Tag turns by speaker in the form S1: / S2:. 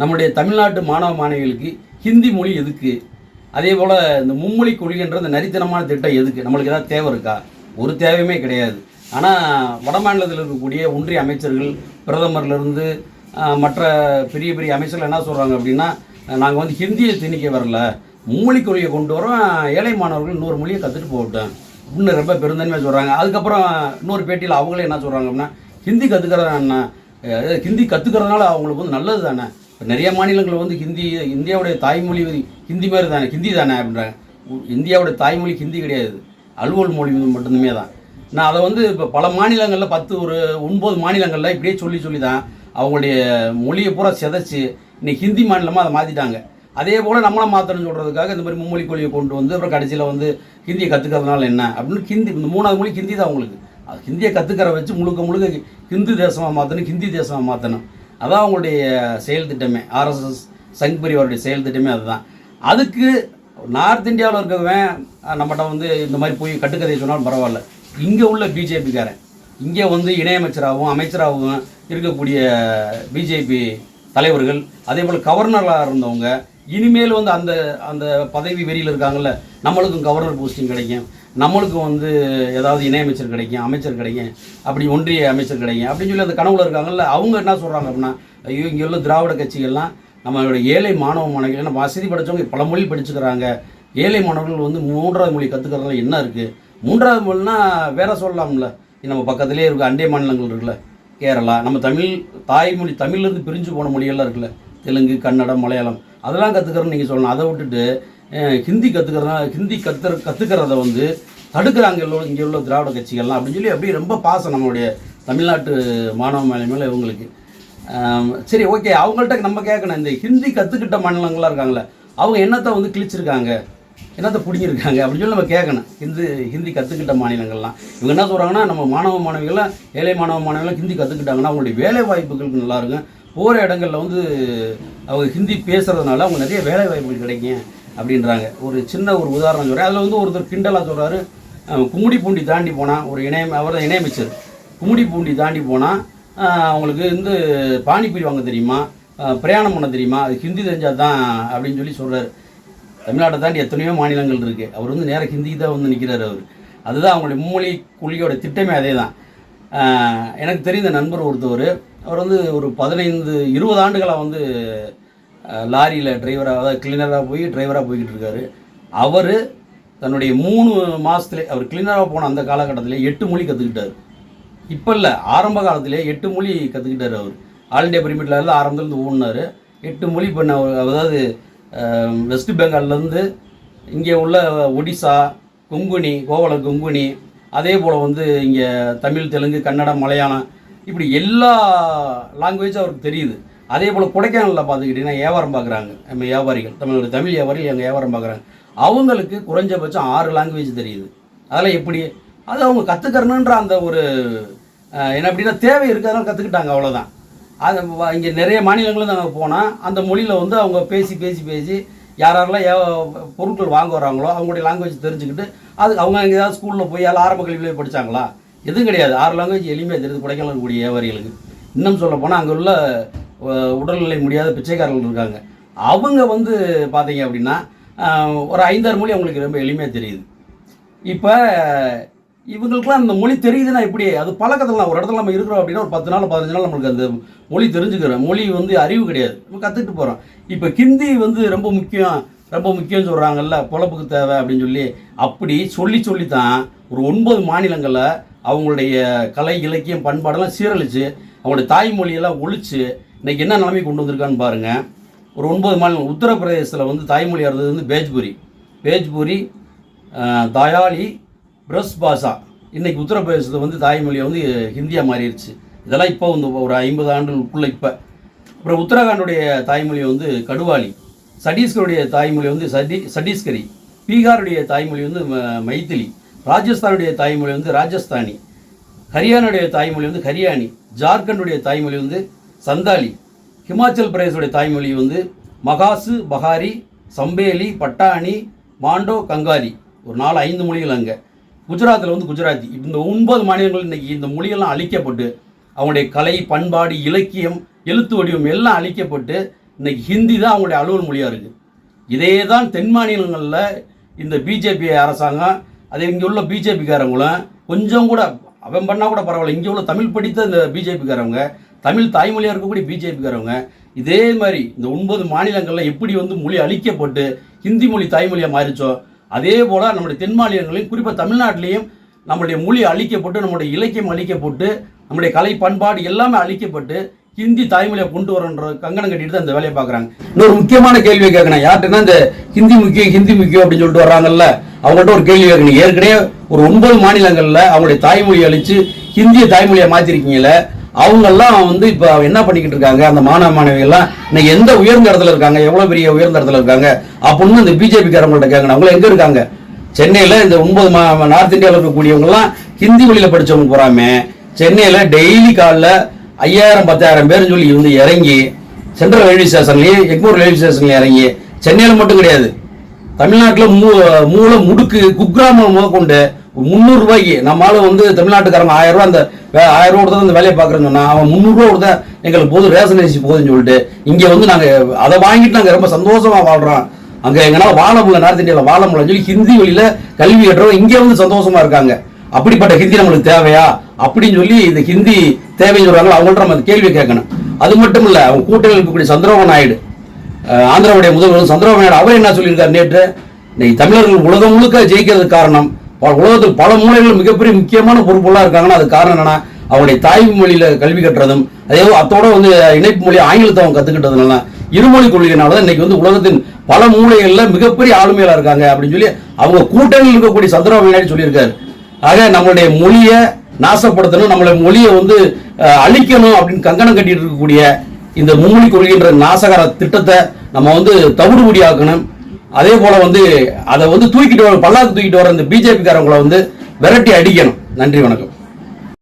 S1: நம்முடைய தமிழ்நாட்டு மாணவ மாணவிகளுக்கு ஹிந்தி மொழி எதுக்கு? அதே போல் இந்த மும்மொழி கொள்கைன்ற இந்த நரித்தனமான திட்டம் எதுக்கு? நம்மளுக்கு ஏதாவது தேவை இருக்கா? ஒரு தேவையுமே கிடையாது. ஆனால் வட மாநிலத்தில் இருக்கக்கூடிய ஒன்றிய அமைச்சர்கள் பிரதமர்லேருந்து மற்ற பெரிய பெரிய அமைச்சர்கள் என்ன சொல்கிறாங்க அப்படின்னா நாங்கள் வந்து ஹிந்தியை திணிக்க வரல. மும்மொழி கொள்கையை கொண்டு வரோம் ஏழை மாணவர்கள் இன்னொரு மொழியை கற்றுட்டு போகட்டும். இன்னும் ரொம்ப பெருந்தன்மையாக சொல்கிறாங்க அதுக்கப்புறம் இன்னொரு பேட்டியில் அவங்களே என்ன சொல்கிறாங்க அப்படின்னா ஹிந்தி கற்றுக்கிறதா என்ன? ஹிந்தி கற்றுக்கிறதுனால அவங்களுக்கு வந்து நல்லது தானே? நிறைய மாநிலங்கள் வந்து ஹிந்தி இந்தியாவுடைய தாய்மொழி ஹிந்தி மாதிரி தானே ஹிந்தி தானே அப்படின்றாங்க. இந்தியாவுடைய தாய்மொழி ஹிந்தி கிடையாது. அலுவல் மொழி மட்டுமே தான். நான் அதை வந்து இப்போ பல மாநிலங்களில் பத்து ஒரு ஒன்பது மாநிலங்களில் இப்படியே சொல்லி சொல்லி தான் அவங்களுடைய மொழியை பூரா சிதைச்சு இன்னைக்கு ஹிந்தி மாநிலமாக அதை மாற்றிட்டாங்க அதே போல் நம்மளும் மாற்றணும்னு சொல்கிறதுக்காக இந்த மாதிரி மும்மொழி கொள்கையை கொண்டு வந்து அப்புறம் கடைசியில் வந்து ஹிந்தியை கற்றுக்கிறதுனால என்ன அப்படின்னு ஹிந்தி இந்த மூணாவது மொழி ஹிந்தி தான் அவங்களுக்கு. அது ஹிந்தியை கற்றுக்கிற வச்சு முழுக்க முழுக்க ஹிந்து தேசமாக மாற்றணும் ஹிந்தி தேசமாக மாற்றணும் அதான் அவங்களுடைய செயல் திட்டமே. ஆர்எஸ்எஸ் சங் பரிவாருடைய செயல் திட்டமே அதுதான். அதுக்கு நார்த் இந்தியாவில் இருக்கவன் நம்மகிட்ட வந்து இந்த மாதிரி போய் கட்டுக்கதையை சொன்னாலும் பரவாயில்ல. இங்கே உள்ள பிஜேபிக்காரன் இங்கே வந்து இணையமைச்சராகவும் அமைச்சராகவும் இருக்கக்கூடிய பிஜேபி தலைவர்கள் அதே போல் கவர்னராக இருந்தவங்க இனிமேல் வந்து அந்த அந்த பதவி வெறியில் இருக்காங்கல்ல நம்மளுக்கும் கவர்னர் போஸ்டிங் கிடைக்கும். நம்மளுக்கும் வந்து ஏதாவது இணையமைச்சர் கிடைக்கும் அமைச்சர் கிடைக்கும் அப்படி ஒன்றிய அமைச்சர் கிடைக்கும் அப்படின்னு சொல்லி அந்த கனவுல இருக்காங்கல்ல அவங்க என்ன சொல்கிறாங்க அப்படின்னா ஐயோ இங்கே உள்ள திராவிட கட்சிகள்லாம் நம்மளோட ஏழை மாணவ மாணவிகள் வசதி படித்தவங்க பல மொழி படிச்சுக்கிறாங்க. ஏழை மாணவர்கள் வந்து மூன்றாவது மொழி கற்றுக்கிறதுல என்ன இருக்குது மூன்றாவது மொழினா வேற சொல்லலாம்ல. நம்ம பக்கத்துலேயே இருக்க அண்டை மாநிலங்கள் இருக்குல்ல கேரளா நம்ம தமிழ் தாய்மொழி தமிழ்லேருந்து பிரிஞ்சு போன மொழியெல்லாம் இருக்குல்ல தெலுங்கு கன்னடம் மலையாளம் அதெல்லாம் கற்றுக்கிறோன்னு நீங்கள் சொல்லணும். அதை விட்டுட்டு ஹிந்தி கற்றுக்கிறதா ஹிந்தி கத்துற கற்றுக்கிறத வந்து தடுக்கிறாங்க எல்லோரும் இங்கே உள்ள திராவிட கட்சிகள்லாம் அப்படின்னு சொல்லி அப்படியே ரொம்ப பாசம் நம்மளுடைய தமிழ்நாட்டு மாணவ மாணவி மேலே இவங்களுக்கு. சரி ஓகே அவங்கள்ட்ட நம்ம கேட்கணும். இந்த ஹிந்தி கற்றுக்கிட்ட மாநிலங்களாக இருக்காங்களே அவங்க என்னத்தை வந்து கிழிச்சிருக்காங்க என்னத்தை பிடிங்கிருக்காங்க அப்படின்னு சொல்லி நம்ம கேட்கணும். ஹிந்தி ஹிந்தி கற்றுக்கிட்ட மாநிலங்கள்லாம். இவங்க என்ன சொல்கிறாங்கன்னா நம்ம மாணவ மாணவிகள்லாம் ஏழை மாணவ மாணவிகள்லாம் ஹிந்தி கற்றுக்கிட்டாங்கன்னா அவங்களுடைய வேலை வாய்ப்புகளுக்கு நல்லா இருக்கும் போகிற இடங்களில் வந்து அவங்க ஹிந்தி பேசுகிறதுனால அவங்க நிறைய வேலை வாய்ப்புகள் கிடைக்கும். அப்படின்றாங்க. ஒரு சின்ன ஒரு உதாரணம் சொல்கிறேன் அதில் வந்து ஒருத்தர் கிண்டலாக சொல்கிறாரு கும்மிடி பூண்டி தாண்டி போனால் ஒரு இணைய அவர் தான் இணையமைச்சர். கும்மிடி பூண்டி தாண்டி போனால் அவங்களுக்கு வந்து பானிபூரி வாங்க தெரியுமா? பிரயாணம் பண்ண தெரியுமா? அது ஹிந்தி தெரிஞ்சால் தான் அப்படின்னு சொல்லி சொல்கிறாரு தமிழ்நாட்டை தாண்டி எத்தனையோ மாநிலங்கள் இருக்குது அவர் வந்து நேராக ஹிந்தி தான் வந்து நிற்கிறார் அவர். அதுதான் அவங்களுடைய மும்மொழி கொள்கையோட திட்டமே அதே தான் எனக்கு தெரிந்த நண்பர் ஒருத்தவர் அவர் வந்து ஒரு பதினைந்து இருபது ஆண்டுகளாக வந்து லாரியில் டிரைவராக அதாவது கிளீனராக போய் டிரைவராக போய்கிட்டு இருக்காரு. அவர் தன்னுடைய மூணு மாதத்துல அவர் கிளீனராக போன அந்த காலகட்டத்தில் எட்டு மொழி கற்றுக்கிட்டார் இப்போ இல்லை ஆரம்ப காலத்திலே எட்டு மொழி கற்றுக்கிட்டார் அவர். ஆல் இண்டியா பிரிமிட்லேருந்து ஆரம்பத்துலேருந்து ஓடினார். எட்டு மொழி பண்ண அதாவது வெஸ்ட் பெங்கால்லேருந்து இங்கே உள்ள ஒடிசா கொங்குனி கோவல கொங்குனி அதே போல் வந்து இங்கே தமிழ் தெலுங்கு கன்னடம் மலையாளம் இப்படி எல்லா லாங்குவேஜும் அவருக்கு தெரியுது. அதே போல் கொடைக்கானலில் பார்த்துக்கிட்டிங்கன்னா வியாபாரம் பார்க்குறாங்க. நம்ம வியாபாரிகள் தமிழ் தமிழ் வியாபாரிகள் எங்கள் வியாபாரம் பார்க்குறாங்க. அவங்களுக்கு குறைஞ்சபட்சம் ஆறு லாங்குவேஜ் தெரியுது. அதெல்லாம் எப்படி? அது அவங்க கற்றுக்கறணுன்ற அந்த ஒரு என்ன அப்படின்னா தேவை இருக்கிறதுனால கற்றுக்கிட்டாங்க அவ்வளோதான் அது இங்கே நிறைய மாநிலங்களும் நாங்கள் போனால் அந்த மொழியில் வந்து அவங்க பேசி பேசி பேசி யார் யாரெல்லாம் ஏ- பொருட்கள் வாங்க வராங்களோ அவங்களுடைய லாங்குவேஜ் தெரிஞ்சுக்கிட்டு அது அவங்க அங்கே ஏதாவது ஸ்கூலில் போய் யாரும் ஆரம்ப கல்வியிலே படிச்சாங்களா? எதுவும் கிடையாது. ஆறு லாங்குவேஜ் எளிமையாக தெரியுது கொடைக்கானல் கூடிய வியாபாரிகளுக்கு. இன்னும் சொல்ல போனால் அங்கே உள்ள உடல்நிலை முடியாத பிச்சைக்காரர்கள் இருக்காங்க. அவங்க வந்து பார்த்தீங்க அப்படின்னா ஒரு ஐந்தாறு மொழி அவங்களுக்கு ரொம்ப எளிமையாக தெரியுது. இப்போ இவங்களுக்குலாம் அந்த மொழி தெரியுதுன்னா எப்படி? அது பழக்கத்தில் ஒரு இடத்துல நம்ம இருக்கிறோம் அப்படின்னா ஒரு பத்து நாள் பதினஞ்சு நாள் நம்மளுக்கு அந்த மொழி தெரிஞ்சுக்கிறோம் மொழி வந்து அறிவு கிடையாது. நம்ம கற்றுக்கிட்டு போகிறோம் இப்போ ஹிந்தி வந்து ரொம்ப முக்கியம் ரொம்ப முக்கியம்னு சொல்கிறாங்கல்ல பொழப்புக்கு தேவை அப்படின்னு சொல்லி அப்படி சொல்லி சொல்லி தான் ஒரு ஒன்பது மாநிலங்களில் அவங்களுடைய கலை இலக்கியம் பண்பாடெல்லாம் சீரழித்து அவங்களுடைய தாய்மொழியெல்லாம் ஒழிச்சு இன்றைக்கி என்ன நிலைமை கொண்டு வந்திருக்கான்னு பாருங்கள் ஒரு ஒன்பது மாநிலம் உத்தரப்பிரதேசத்தில் வந்து தாய்மொழியாக இருந்தது வந்து பேஜ்புரி. பேஜ்புரி தயாலி பிரஸ் பாஷா. இன்றைக்கி உத்தரப்பிரதேசத்தில் வந்து தாய்மொழியை வந்து ஹிந்தியாக மாறிடுச்சு. இதெல்லாம் இப்போ வந்து ஒரு ஐம்பது ஆண்டுகளுக்குள்ளே இப்போ. அப்புறம் உத்தரகாண்டுடைய தாய்மொழி வந்து கடுவாளி. சட்டீஸ்கருடைய தாய்மொழி வந்து சடி சட்டீஸ்கரி. பீகாருடைய தாய்மொழி வந்து ம- ராஜஸ்தானுடைய தாய்மொழி வந்து ராஜஸ்தானி. ஹரியானாவுடைய தாய்மொழி வந்து ஹரியானி. ஜார்க்கண்டுடைய தாய்மொழி வந்து சந்தாலி. ஹிமாச்சல் பிரதேசோடைய தாய்மொழி வந்து மகாசு பஹாரி சம்பேலி பட்டாணி மாண்டோ கங்காரி ஒரு நாலு ஐந்து மொழிகள் அங்கே. குஜராத்தில் வந்து குஜராத்தி. இந்த ஒன்பது மாநிலங்கள் இன்றைக்கி இந்த மொழியெல்லாம் அழிக்கப்பட்டு அவங்களுடைய கலை பண்பாடு இலக்கியம் எழுத்து வடிவம் எல்லாம் அழிக்கப்பட்டு இன்றைக்கி ஹிந்தி தான் அவங்களுடைய அலுவல் மொழியாக இருக்குது இதே தான் தென் மாநிலங்களில் இந்த பிஜேபி அரசாங்கம் அதே இங்கே உள்ள பிஜேபிக்காரங்களும் கொஞ்சம் கூட அவன் பண்ணால் கூட பரவாயில்ல. இங்கே உள்ள தமிழ் படித்த இந்த பிஜேபிக்காரவங்க தமிழ் தாய்மொழியாக இருக்கக்கூடிய பிஜேபிக்காரவங்க இதே மாதிரி இந்த ஒன்பது மாநிலங்களில் எப்படி வந்து மொழி அழிக்கப்பட்டு ஹிந்தி மொழி தாய்மொழியாக மாறிச்சோ அதே போல் நம்முடைய தென் மாநிலங்களையும் குறிப்பாக தமிழ்நாட்டிலையும் நம்முடைய மொழி அழிக்கப்பட்டு நம்முடைய இலக்கியம் அழிக்கப்பட்டு நம்முடைய கலை பண்பாடு எல்லாமே அழிக்கப்பட்டு ஹிந்தி தாய்மொழியை கொண்டு வரன்ற கங்கணம் கட்டிட்டு தான் இந்த வேலையை பார்க்குறாங்க. இன்னொரு முக்கியமான கேள்வி கேட்கணும் யார்கிட்டனா இந்த ஹிந்தி முக்கியம் ஹிந்தி முக்கியம் அப்படின்னு சொல்லிட்டு வர்றாங்கல்ல அவங்கள்ட்ட ஒரு கேள்வி கேட்கணும் ஏற்கனவே ஒரு ஒன்பது மாநிலங்களில் அவங்களுடைய தாய்மொழி அழித்து ஹிந்தியை தாய்மொழியை மாற்றிருக்கீங்களே அவங்கெல்லாம் வந்து இப்போ என்ன பண்ணிக்கிட்டு இருக்காங்க? அந்த மாணவ மாணவிகள்லாம் இன்னைக்கு எந்த உயர்ந்த இடத்துல இருக்காங்க? எவ்வளோ பெரிய உயர்ந்த இடத்துல இருக்காங்க? அப்படின்னு இந்த பிஜேபிக்காரங்கள்ட்ட கேட்கணும். அவங்களும் எங்கே இருக்காங்க? சென்னையில் இந்த ஒன்பது மா நார்த் இந்தியாவில் இருக்கக்கூடியவங்கலாம் ஹிந்தி வழியில் படித்தவங்க போகிறாமே சென்னையில் டெய்லி காலைல ஐயாயிரம் பத்தாயிரம் பேர்னு சொல்லி வந்து இறங்கி சென்ட்ரல் ரயில்வே ஸ்டேஷன்லேயும் எக்மூர் ரயில்வே ஸ்டேஷன்லையும் இறங்கி சென்னையில் மட்டும் கிடையாது. தமிழ்நாட்டில் மூ மூளை முடுக்கு குக்கிராமம் முதற்கொண்டு முந்நூறு ரூபாய்க்கு வந்து தமிழ்நாட்டுக்காரங்க ஆயிரம் ரூபா அந்த வே- ஆயிரம் ரூபா கொடுத்தா அந்த வேலையை பார்க்குறேன்னு சொன்னா அவன் முந்நூறுரூவா கொடுத்தா எங்களுக்கு போதும் ரேஷன் அரிசி போதுன்னு சொல்லிட்டு இங்கே வந்து நாங்கள் அதை வாங்கிட்டு நாங்கள் ரொம்ப சந்தோஷமா வாழ்றோம். அங்கே எங்கன்னா வாழ நார்த் இந்தியாவில் வாழ சொல்லி ஹிந்தி வழியில கல்வி கட்டுறவங்க இங்கே வந்து சந்தோஷமா இருக்காங்க. அப்படிப்பட்ட ஹிந்தி நம்மளுக்கு தேவையா? அப்படின்னு சொல்லி இந்த ஹிந்தி தேவைன்னு சொல்றாங்களோ அவங்கள்ட்ட நம்ம அந்த கேள்வி கேட்கணும். அது மட்டும் இல்லை அவங்க கூட்டணியில் இருக்கக்கூடிய சந்திரபாபு நாயுடு. ஆந்திராவுடைய முதல்வர் சந்திரபாபு நாயுடு அவர் என்ன சொல்லியிருக்காரு நேற்று? தமிழர்கள் உலகம் முழுக்க ஜெயிக்கிறதுக்கு காரணம் உலகத்தில் பல மூலைகள் மிகப்பெரிய முக்கியமான பொறுப்புலாம் இருக்காங்கன்னா அது காரணம் என்னன்னா அவங்களுடைய தாய்மொழியில கல்வி கட்டுறதும் அதே அத்தோட வந்து இணைப்பு மொழி ஆங்கிலத்தை அவங்க கத்துக்கிட்டதுனால இருமொழி கொள்கையினால தான் இன்னைக்கு வந்து உலகத்தின் பல மூலைகளில் மிகப்பெரிய ஆளுமையில இருக்காங்க அப்படின்னு சொல்லி அவங்க கூட்டணியில் இருக்கக்கூடிய சந்திரபாபு நாயுடு சொல்லியிருக்காரு. ஆக நம்மளுடைய மொழியை நாசப்படுத்தணும் நம்மளுடைய மொழியை வந்து அழிக்கணும் அப்படின்னு கங்கணம் கட்டிட்டு இருக்கக்கூடிய இந்த மும்மொழி கொள்கின்ற நாசகர திட்டத்தை நம்ம வந்து தவிடுபடியாக்கணும். அதே போல வந்து அதை வந்து தூக்கிட்டு வர பல்லாக்கு தூக்கிட்டு வர இந்த பிஜேபிக்காரங்களை வந்து விரட்டி அடிக்கணும். நன்றி வணக்கம்.